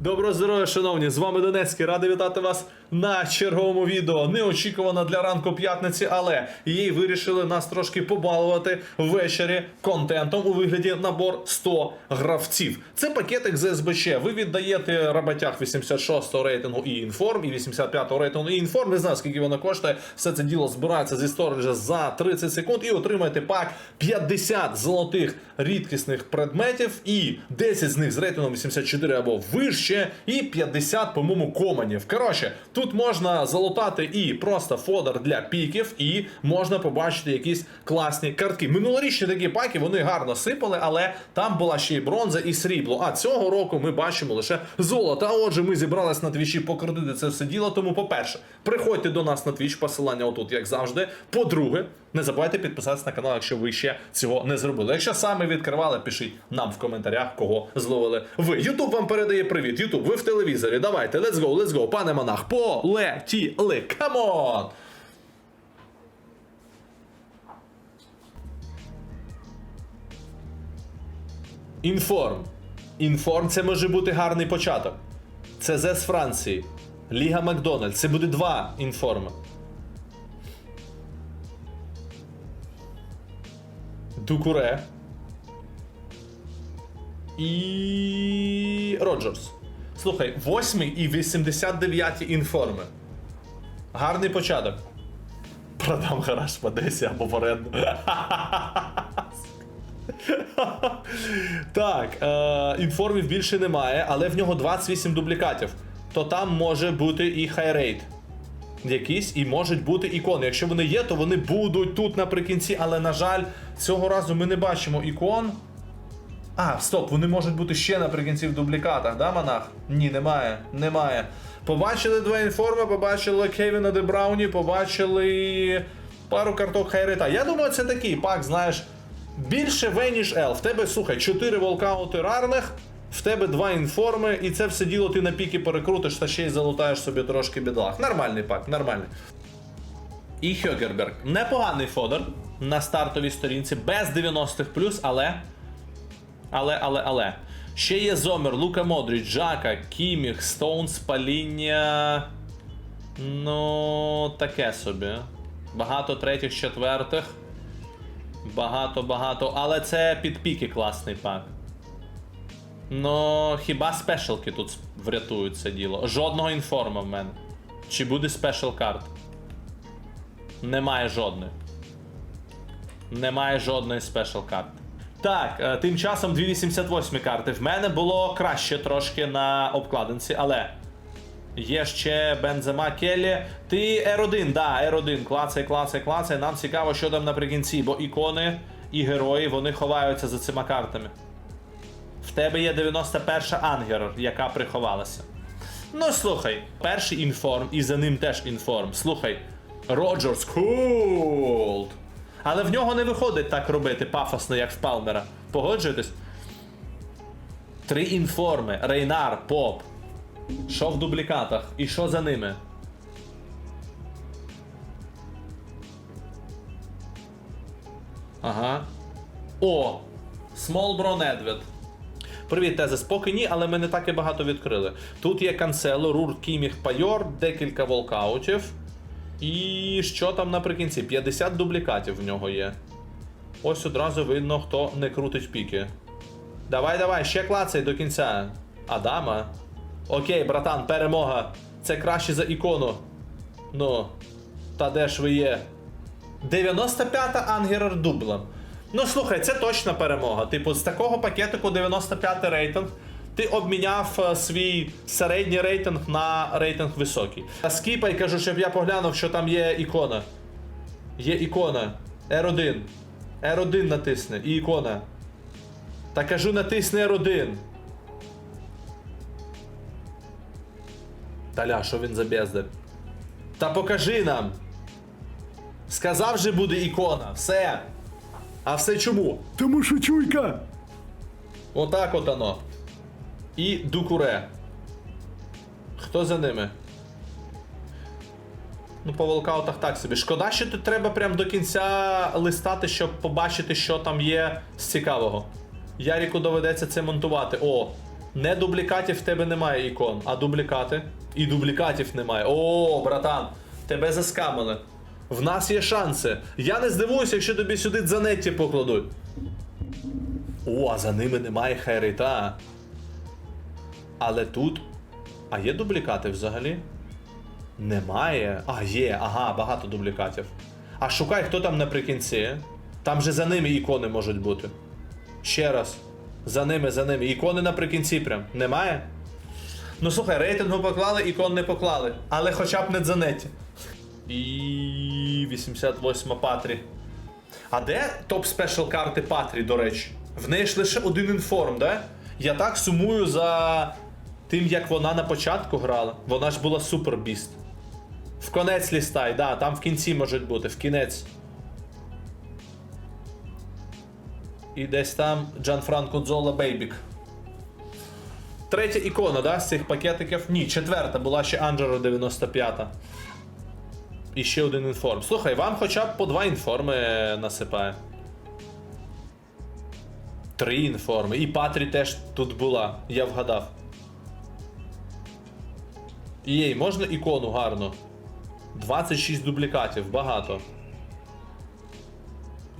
Доброго здоров'я, шановні! З вами Донецький. Радий вітати вас на черговому відео. Неочікувано для ранку п'ятниці, але їй вирішили нас трошки побалувати ввечері контентом у вигляді набор 100 гравців. Це пакетик з СБЧ. Ви віддаєте роботях 86-го рейтингу і інформ, і 85-го рейтингу і інформ. Не знаю, скільки воно коштує. Все це діло збирається зі сториджа за 30 секунд і отримаєте пак 50 золотих рідкісних предметів і 10 з них з рейтингом 84 або вище, і 50, по-моєму, команів. Коротше, тут можна залутати і просто фодер для піків, і можна побачити якісь класні картки. Минулорічні такі паки вони гарно сипали, але там була ще й бронза і срібло. А цього року ми бачимо лише золото. А отже, ми зібрались на твічі покрутити це все діло. Тому, по-перше, приходьте до нас на твіч, посилання отут, як завжди. По-друге, не забувайте підписатися на канал, якщо ви ще цього не зробили. Якщо саме відкривали, пишіть нам в коментарях, кого зловили ви. Ютуб вам передає привіт. Ютуб, ви в телевізорі. Давайте, let's go, let's go, пане монах. Полетіли. Камон! Інформ. Інформ це може бути гарний початок. Це з Франції. Ліга Макдональдс. Це буде два інформи. Дукуре. І. Роджерс. Слухай, 8 і 89 інформи. Гарний початок. Продам гараж в Одесі або в оренду. Так, е, інформів більше немає, але в нього 28 дублікатів. То там може бути і хайрейт. Якісь і можуть бути ікони. Якщо вони є, то вони будуть тут наприкінці, але, на жаль, цього разу ми не бачимо ікон. А, стоп, вони можуть бути ще наприкінці в дублікатах, да, монах? Ні, немає, немає. Побачили два інформи, побачили Кевіна Де Брауні, побачили пару карток Хайрета. Я думаю, це такий пак, знаєш, більше В, ніж L. В тебе, слухай, 4 волкаути рарних, в тебе два інформи, і це все діло ти на піки перекрутиш та ще й залутаєш собі трошки бідлах. Нормальний пак, нормальний. І Хьогерберг. Непоганий фодер на стартовій сторінці, без 90-х але. Але, але, але. Ще є Зомер, Лука Модріч, Джака, Кіміх, Стоунс, Паління. Ну, таке собі. Багато третіх, четвертих. Багато, багато. Але це під піки класний пак. Ну, хіба спешалки тут врятують це діло? Жодного інформа в мене. Чи буде спешл карт? Немає жодної. Немає жодної спешл карти. Так, е, тим часом 288 карти. В мене було краще трошки на обкладинці, але. Є ще Бензема Келлі. Ти R1, да, R1. Клацай, клацай, клацай. Нам цікаво, що там наприкінці, бо ікони і герої вони ховаються за цими картами. В тебе є 91 Ангер, яка приховалася. Ну слухай, перший інформ, і за ним теж інформ. Слухай, Роджерс Кулд. Але в нього не виходить так робити пафосно, як в Палмера. Погоджуєтесь? Три інформи: Рейнар, Поп. Що в дублікатах? І що за ними? Ага. О! Смолбро Недвед. Привіт, Тезис. Поки ні, але ми не так і багато відкрили. Тут є канцело, Рур, Кіміх, Пайор, декілька волкаутів. І що там наприкінці? 50 дублікатів в нього є. Ось одразу видно, хто не крутить піки. Давай, давай, ще клацай до кінця. Адама. Окей, братан, перемога. Це краще за ікону. Ну, та де ж ви є? 95-та Ангерер дублем. Ну слухай, це точна перемога. Типу, з такого пакетику 95 рейтинг. Ти обміняв е, свій середній рейтинг на рейтинг високий. А скіпай, кажу, щоб я поглянув, що там є ікона. Є ікона. R1. R1 натисни. І ікона. Та кажу, натисни R1. Таля, що він за бездар? Та покажи нам. Сказав же буде ікона. Все. А все чому? Тому що чуйка. Отак от оно. І Дукуре. Хто за ними? Ну, по волкаутах так собі. Шкода, що тут треба прям до кінця листати, щоб побачити, що там є з цікавого. Яріку доведеться це монтувати. О, Не дублікатів в тебе немає ікон, а дублікати. І дублікатів немає. О, братан, тебе заскамили. В нас є шанси. Я не здивуюся, якщо тобі сюди дзанетті покладуть. О, а за ними немає хайрейта. Але тут. А є дублікати взагалі? Немає. А, є, ага, багато дублікатів. А шукай, хто там наприкінці. Там же за ними ікони можуть бути. Ще раз. За ними, за ними. Ікони наприкінці прям. Немає? Ну слухай, рейтингу поклали, ікон не поклали. Але хоча б не Дзанеті. І 88 Патрі. А де топ спешл карти Патрі, до речі? В неї ж лише один інформ, да? Я так сумую за тим, як вона на початку грала. Вона ж була супер біст. В конець лістай, да, там в кінці можуть бути, в кінець. І десь там Джанфранко Дзола Бейбік. Третя ікона, да, з цих пакетиків? Ні, четверта була ще Анджеро 95. І ще один інформ. Слухай, вам хоча б по два інформи насипає. Три інформи. І Патрі теж тут була, я вгадав. Єй, можна ікону гарно. 26 дублікатів, багато.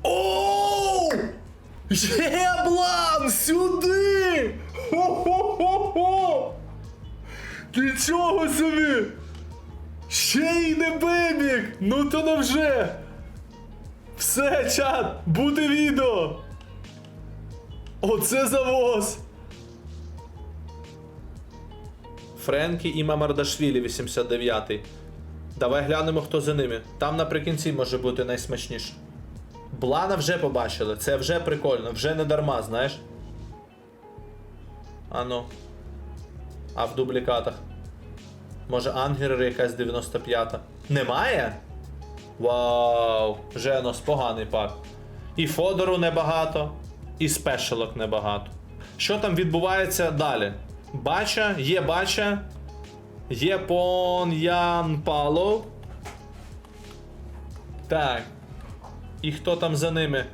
Оу! Єблан! Сюди! Хо-хо-хо-хо! Нічого собі! Ще й не бебік! Ну то ну вже! Все, чат! Буде відео! Оце завоз! Френкі і Мамардашвілі 89-й. Давай глянемо, хто за ними. Там наприкінці може бути найсмачніше. Блана вже побачили, це вже прикольно, вже не дарма, знаєш. Ану. А в дублікатах. Може Ангер якась 95-та. Немає? Вау! Женос, поганий пак. І Фодору небагато, і спешелок небагато. Що там відбувається далі? Бача, є бача. Є пон Ян Пало. Так. І хто там за ними?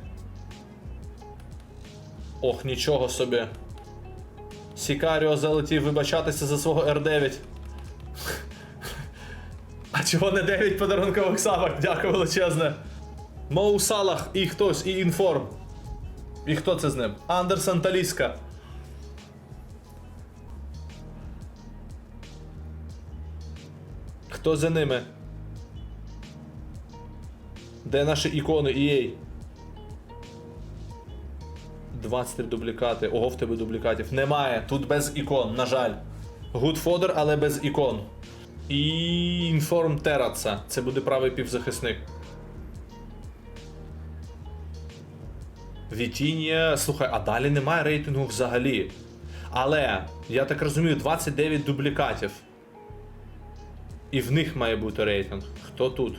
Ох, нічого собі. Сікаріо залетів вибачатися за свого R9. А чого не 9 подарункових сабок? Дякую величезне. Моу Салах і хтось, і інформ. І хто це з ним? Андерсон Таліска. Хто за ними? Де наші ікони EA? 23 дублікати. Ого, в тебе дублікатів. Немає. Тут без ікон, на жаль. Fodder, але без ікон. І інформ Тераца. Це буде правий півзахисник. Вітінія. Слухай, а далі немає рейтингу взагалі. Але, я так розумію, 29 дублікатів. І в них має бути рейтинг. Хто тут?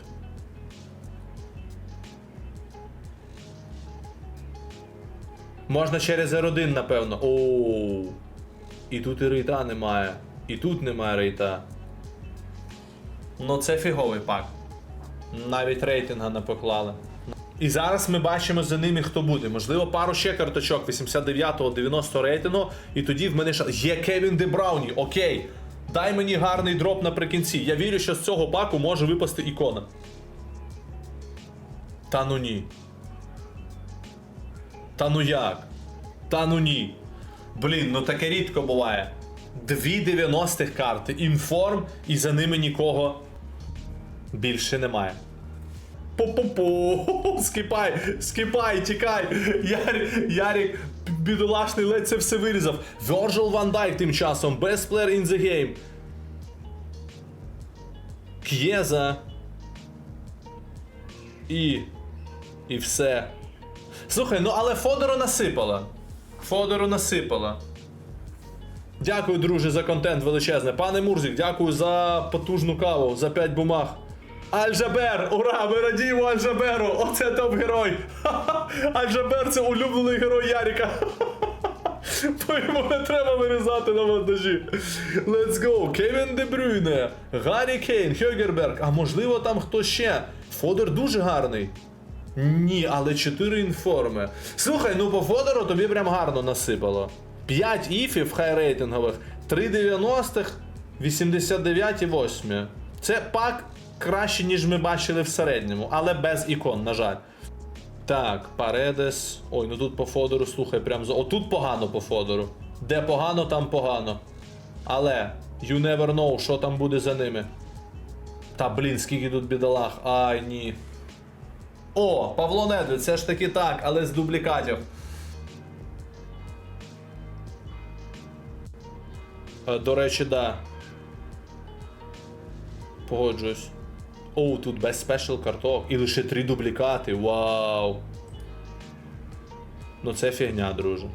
Можна через R1, напевно. Оу. І тут і рейта немає. І тут немає рейта. Ну це фіговий пак. Навіть рейтинга не поклали. І зараз ми бачимо за ними, хто буде. Можливо, пару ще карточок 89-го, 90 рейтингу. І тоді в мене ще є Кевін Де Брауні. Окей. Дай мені гарний дроп наприкінці. Я вірю, що з цього паку може випасти ікона. Та ну ні. Та ну як? Та ну ні. Блін, ну таке рідко буває. Дві 90-х карти, інформ, і за ними нікого більше немає. Пу-пу-пу, скипай, скипай, тікай. Ярик, Ярик, бідолашний ледь це все вирізав. Virgil Van Dijk тим часом, best player in the game. К'єза. І. І все. Слухай, ну але Фодору насипала. Фодору насипала. Дякую, друже, за контент величезне. Пане Мурзик, дякую за потужну каву, за 5 бумаг. Альжабер! Ура! Ми радіємо Альжаберу! Оце топ-герой! Альжабер це улюблений герой Яріка! Бо йому не треба вирізати на монтажі. Let's go! Кевін Де Брюйне, Гаррі Кейн, Хьогерберг. А можливо там хто ще? Фодор дуже гарний. Ні, але 4 інформи. Слухай, ну по Фодору тобі прям гарно насипало. 5 іфів хайрейтингових, 3 90-х, 89 і 8. Це пак краще, ніж ми бачили в середньому, але без ікон, на жаль. Так, Паредес. Ой, ну тут по Фодору, слухай, прям за. Отут погано по Фодору. Де погано, там погано. Але you never know, що там буде за ними. Та блін, скільки тут бідолах. Ай, ні. О, Павло Недвід, це ж таки так, але з дублікатів. Е, До речі, да. Погоджуюсь. О, тут без спешл карток. І лише три дублікати. Вау. Ну це фігня, друже.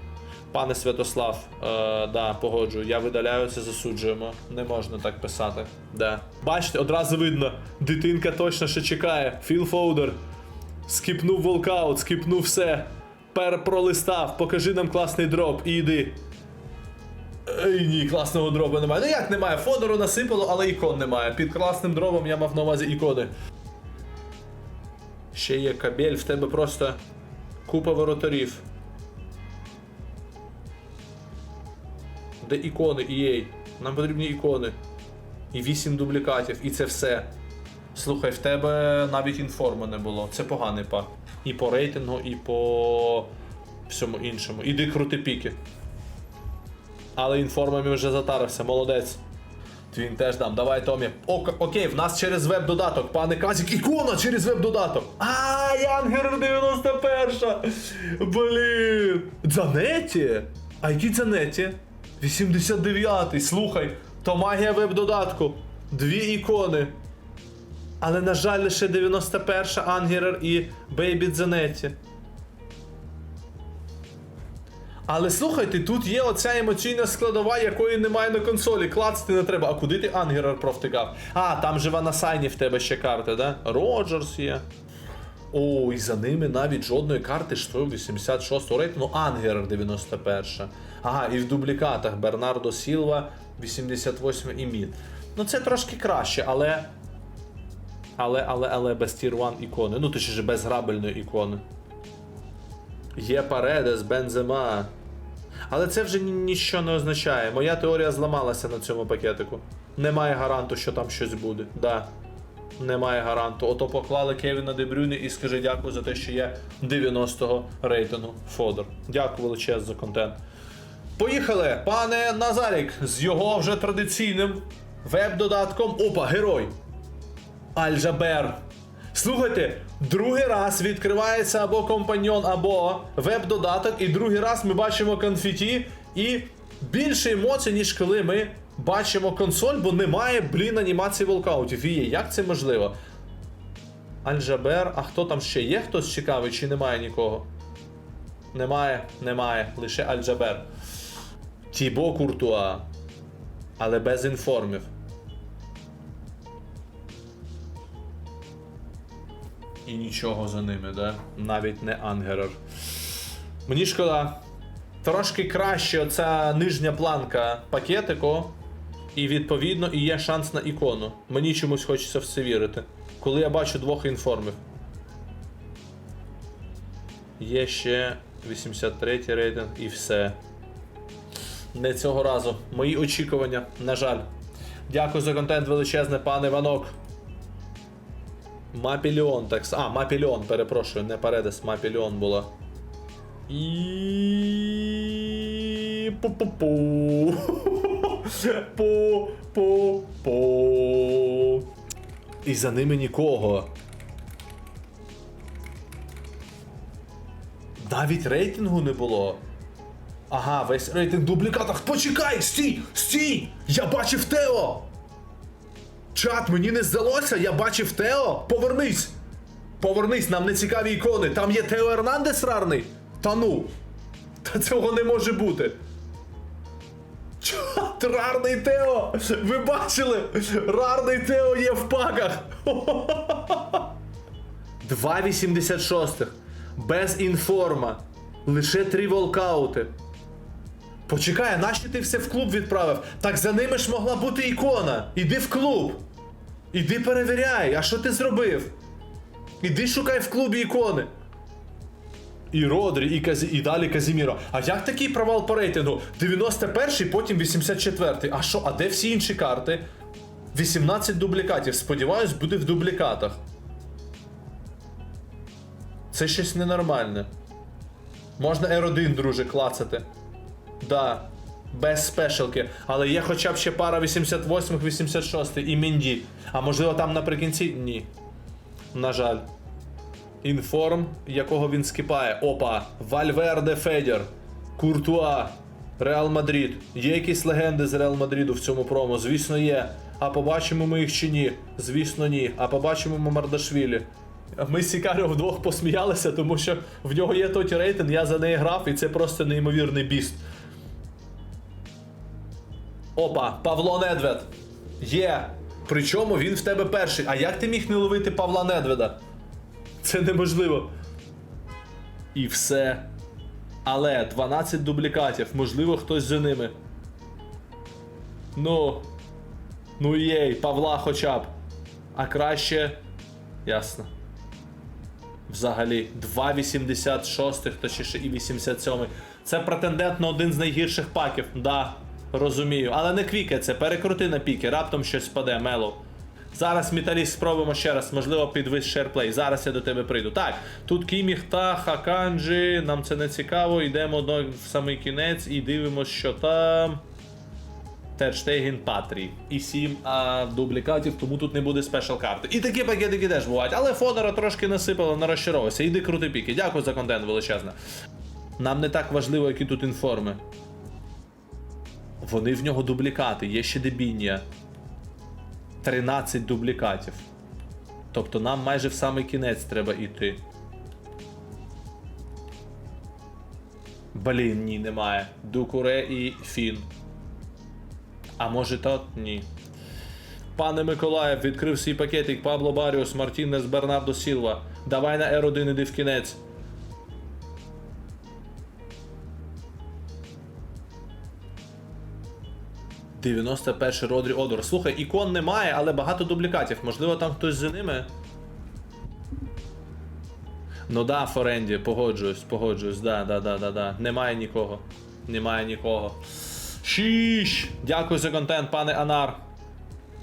Пане Святослав, е, да, погоджую, я видаляю це, засуджуємо. Не можна так писати. Да. Бачите, одразу видно, дитинка точно ще чекає. Філ Фоудер. Скіпнув волкаут, скіпнув все. Перепролистав, покажи нам класний дроп і йди. Ей, ні, класного дропа немає. Ну як немає? Фодору насипало, але ікон немає. Під класним дропом я мав на увазі ікони. Ще є кабель, в тебе просто купа воротарів. Де ікони, EA? Нам потрібні ікони. І 8 дублікатів, і це все. Слухай, в тебе навіть інформа не було. Це поганий пак. І по рейтингу, і по всьому іншому. Іди крути піки. Але інформами вже затарився, молодець. Твін теж дам. Давай, Томі. О, окей, в нас через веб-додаток. Пане Казік, ікона через веб-додаток. А, Янгер 91. Блін. Дзанеті? А який Дзанеті? 89-й. Слухай, то магія веб-додатку. Дві ікони. Але, на жаль, лише 91 Ангерер і Бейбі Дзанеті. Але слухайте, тут є оця емоційна складова, якої немає на консолі. Клацати не треба. А куди ти Ангерер провтикав? А, там же на сайні в тебе ще карти, да? Роджерс є. О, і за ними навіть жодної карти 186 рейтингу, Ангерер 91. Ага, і в дублікатах Бернардо Сілва 88 і Мід. Ну це трошки краще, але. Але, але, але без Tier 1 ікони. Ну, точніше, без грабельної ікони. Є Паредес, Бензема. Але це вже ні- ніщо не означає. Моя теорія зламалася на цьому пакетику. Немає гаранту, що там щось буде. Да. Немає гаранту. Ото поклали Кевіна Дебрюни і скажи дякую за те, що є 90-го рейтингу Фодор. Дякую величезно за контент. Поїхали, пане Назарік, з його вже традиційним веб-додатком. Опа, герой. Альжабер. Слухайте, другий раз відкривається або компаньйон, або веб-додаток, і другий раз ми бачимо конфеті і більше емоцій, ніж коли ми бачимо консоль, бо немає, блін, анімації волкаутів. І є, як це можливо? Альжабер, а хто там ще є? Хтось цікавий чи немає нікого? Немає, немає, лише Альджабер. Тібо Куртуа. Але без інформів. І нічого за ними, да? Навіть не Ангерер. Мені шкода. Трошки краще оця нижня планка пакетику. І відповідно і є шанс на ікону. Мені чомусь хочеться в це вірити. Коли я бачу двох інформів. Є ще 83 рейтинг і все. Не цього разу. Мої очікування, на жаль. Дякую за контент величезне, пане Іванок. Мапіліон, так. А, Мапіліон, перепрошую, не Паредес, Мапіліон була. І. Пу-пу-пу. Пу-пу-пу. І за ними нікого. Навіть рейтингу не було. Ага, весь рейтинг в дублікатах. Почекай! Стій! Стій! Я бачив Тео! Чат, мені не здалося, я бачив Тео. Повернись! Повернись, нам не цікаві ікони. Там є Тео Ернандес рарний. Та ну. Та цього не може бути. Чат, рарний Тео! Ви бачили? Рарний Тео є в паках. 2,86. Без інформа. Лише три волкаути. Почекай, нащо ти все в клуб відправив? Так за ними ж могла бути ікона. Іди в клуб. Іди перевіряй, а що ти зробив? Іди шукай в клубі ікони. І Родрі, і, Казі... і далі Казіміро. А як такий провал по рейтингу? 91-й, потім 84-й. А що, а де всі інші карти? 18 дублікатів. Сподіваюсь, буде в дублікатах. Це щось ненормальне. Можна R1, друже, клацати. Да. Без спешалки. Але є хоча б ще пара 88 86 і Мінді. А можливо там наприкінці? Ні. На жаль. Інформ, якого він скипає. Опа. Вальверде Федір. Куртуа. Реал Мадрид. Є якісь легенди з Реал Мадриду в цьому промо? Звісно, є. А побачимо ми їх чи ні? Звісно, ні. А побачимо ми Мардашвілі. Ми з Сікаріо вдвох посміялися, тому що в нього є тоті рейтинг, я за неї грав, і це просто неймовірний біст. Опа, Павло Недвед. Є. Причому він в тебе перший. А як ти міг не ловити Павла Недведа? Це неможливо. І все. Але 12 дублікатів, можливо, хтось за ними. Ну. Ну єй, Павла хоча б. А краще. Ясно. Взагалі, 2,86, точніше і 87. Це претендент на один з найгірших паків. Да, розумію. Але не квіке це, перекрути на піки, раптом щось спаде, мело. Зараз металіст спробуємо ще раз, можливо, підвис шерплей. Зараз я до тебе прийду. Так, тут Кіміх та Хаканджі, нам це не цікаво. Йдемо до в самий кінець і дивимося, що там. Терштеген Патрі. І 7 а, дублікатів, тому тут не буде спешл карти. І такі пакетики теж бувають. Але Фодора трошки насипало, не розчаровувався. Іди крути піки. Дякую за контент величезне. Нам не так важливо, які тут інформи. Вони в нього дублікати, є ще дебіння. 13 дублікатів. Тобто нам майже в самий кінець треба йти. Блін, ні, немає. Дукуре і Фін. А може то? Ні. Пане Миколаїв, відкрив свій пакетик Пабло Баріус, Мартінес Бернардо Сілва. Давай на R1 іди в кінець. «91 Родрі Одор. Слухай, ікон немає, але багато дублікатів. Можливо, там хтось за ними. Ну да, Форенді, погоджуюсь, погоджуюсь, да, да, да, да, да. Немає нікого. Немає нікого. Шіш! Дякую за контент, пане Анар.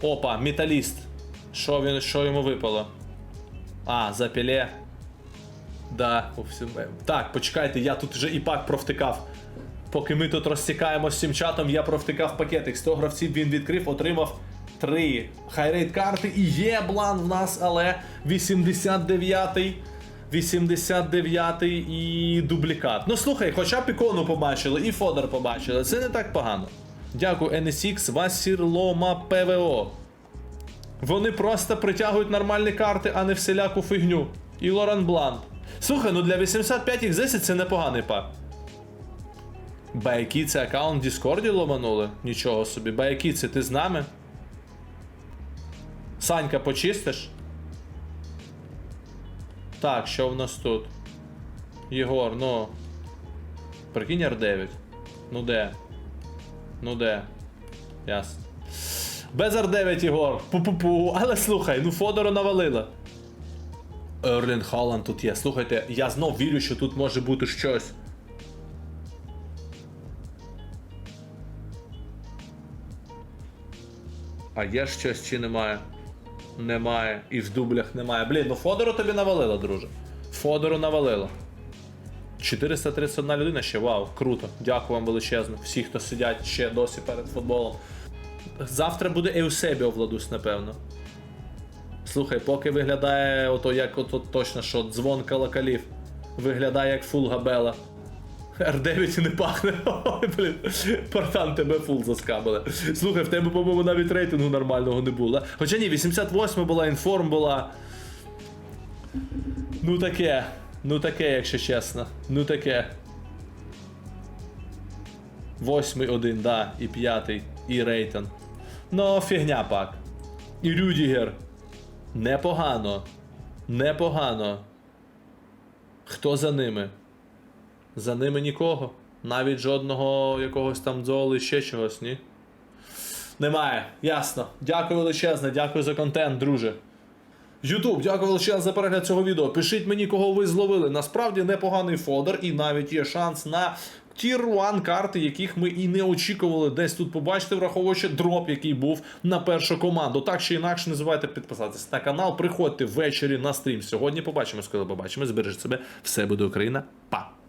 Опа, металіст. Що він, що йому випало? А, запіле. Да, у всім- Так, почекайте, я тут вже і пак провтикав. Поки ми тут розтікаємося з цим чатом, я провтикав пакетик. 100 гравців він відкрив, отримав 3 хайрейт карти. І є блан в нас, але 89-й. 89-й і дублікат. Ну слухай, хоча б ікону побачили, і Фодор побачили. Це не так погано. Дякую, NSX, Васірлома ПВО. Вони просто притягують нормальні карти, а не всіляку фігню. І Лоран Блант. Слухай, ну для 85 x 10 це непоганий пак. Байки це аккаунт в Діскорді ломанули? Нічого собі. Байки це ти з нами? Санька, почистиш? Так, що в нас тут? Єгор, ну. Прикинь R9. Ну де? Ну де? Ясно. Без R9, Єгор. Пу-пу-пу. Але слухай, ну Фодору навалила. Ерлін Халанд тут є. Слухайте, я знов вірю, що тут може бути щось. А є щось чи немає? Немає. І в дублях немає. Блін, ну Фодору тобі навалило, друже. Фодору навалило. 431 людина ще вау, круто. Дякую вам величезно. Всі, хто сидять ще досі перед футболом. Завтра буде Еусебіо Владусь, напевно. Слухай, поки виглядає ото як ото точно що дзвон колоколів. Виглядає як фулгабела. R9 не пахне. Ой, блін, Партан, тебе фул заскабили. Слухай, в тебе, по-моєму, навіть рейтингу нормального не було. Хоча ні, 88 була, інформ була. Ну таке. Ну таке, якщо чесно. Ну таке. Восьмий один, да, і п'ятий, і рейтинг. Ну, фігня пак. І Рюдігер. Непогано. Непогано. Хто за ними? За ними нікого. Навіть жодного якогось там дзоли, ще чогось, ні? Немає. Ясно. Дякую величезне, дякую за контент, друже. Ютуб, дякую величезно за перегляд цього відео. Пишіть мені, кого ви зловили. Насправді непоганий фодер, і навіть є шанс на Тір 1 карти, яких ми і не очікували десь тут побачити, враховуючи дроп, який був на першу команду. Так чи інакше, не забувайте підписатись на канал. Приходьте ввечері на стрім. Сьогодні побачимось, коли побачимо. Збережіть себе. Все буде Україна. Па!